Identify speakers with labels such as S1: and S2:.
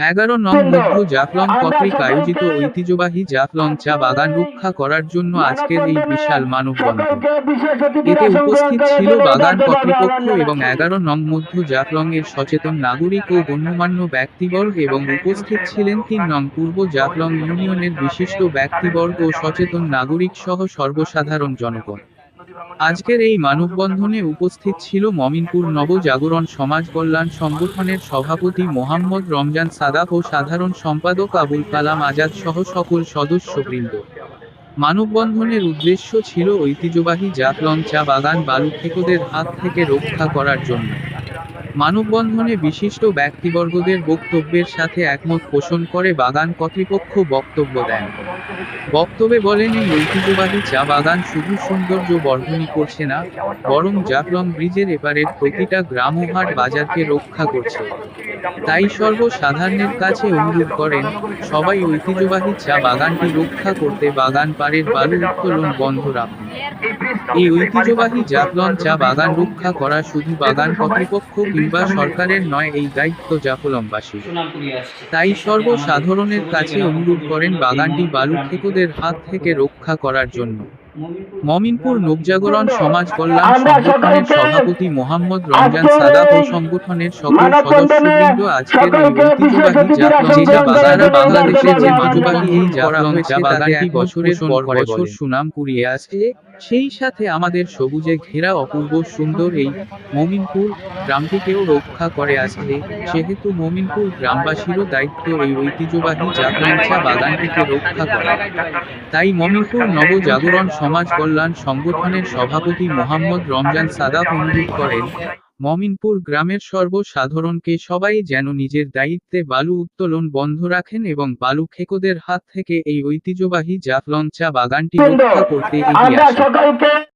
S1: এগারো নং মধ্য জাফলং কর্তৃক আয়োজিত ঐতিহ্যবাহী জাফলং চা বাগান রক্ষা করার জন্য আজকের এই বিশাল মানববন্ধন। এতে উপস্থিত ছিল বাগান কর্তৃপক্ষ এবং এগারো নং মধ্য জাফলং এর সচেতন নাগরিক ও গণ্যমান্য ব্যক্তিবর্গ এবং উপস্থিত ছিলেন তিন নং পূর্ব জাফলং ইউনিয়নের বিশিষ্ট ব্যক্তিবর্গ ও সচেতন নাগরিক সহ সর্বসাধারণ জনগণ। আজকের এই মানববন্ধনে উপস্থিত ছিল মমিনপুর নবজাগরণ সমাজ কল্যাণ সংগঠনের সভাপতি মোহাম্মদ রমজান সাদাফ ও সাধারণ সম্পাদক আবুল কালাম আজাদ সহ সকল সদস্যবৃন্দ। মানববন্ধনের উদ্দেশ্য ছিল ঐতিহ্যবাহী জাতলন চা বাগান বালুক্ষিকদের হাত থেকে রক্ষা করার জন্য। মানববন্ধনে বিশিষ্ট ব্যক্তিবর্গদের বক্তব্যের সাথে একমত পোষণ করে বাগান কর্তৃপক্ষ বক্তব্য দেন। বক্তব্যে বলেন, এই ঐতিহ্যবাহী চা বাগান শুধু সৌন্দর্য বর্ধনই করছে না, বরং জাফলং ব্রিজের এপারের প্রতিটা গ্রাম ও হাট বাজারকে রক্ষা করছে। তাই সর্বসাধারণের কাছে অনুরোধ করেন, সবাই ঐতিহ্যবাহী চা বাগানটি রক্ষা করতে বাগান পাড়ের বালু উত্তোলন বন্ধ রাখুন। এই ঐতিহ্যবাহী জাফলং চা বাগান রক্ষা করা শুধু বাগান কর্তৃপক্ষ কিংবা সরকারের নয় এই দায়িত্ব
S2: আসছে
S1: তাই সর্বসাধারণের কাছে অনুরোধ করেন বাগানটি বালুক্ষেকদের হাত থেকে রক্ষা করার জন্য। মমিনপুর নবজাগরণ সমাজ কল্যাণ সংগঠনের সভাপতি মোহাম্মদ রমজান সাদাত ও সংগঠনের সকল সদস্যবৃন্দ আজকের এই ঐতিহ্যবাহী বাংলাদেশে যে এই বাগানটি বছরের পর বছর সুনাম কুড়িয়ে আসছে সেই সাথে আমাদের সবুজে ঘেরা অপূর্ব সুন্দর এই মমিনপুর গ্রামটিকেও রক্ষা করে আসছে। সেহেতু মমিনপুর গ্রামবাসীরও দায়িত্ব এই ঐতিহ্যবাহী জাফলং বাগানটিকে রক্ষা করা। তাই মমিনপুর নবজাগরণ সমাজ কল্যাণ সংগঠনের সভাপতি মোহাম্মদ রমজান সাদা অনুরোধ করেন মমিনপুর গ্রামের সর্বসাধারণকে সবাই যেন নিজের দায়িত্বে বালু উত্তোলন বন্ধ রাখেন এবং বালু খেকোদের হাত থেকে এই ঐতিহ্যবাহী জাফলঞ্চা চা বাগানটি রক্ষা করতে এগিয়ে আসেন।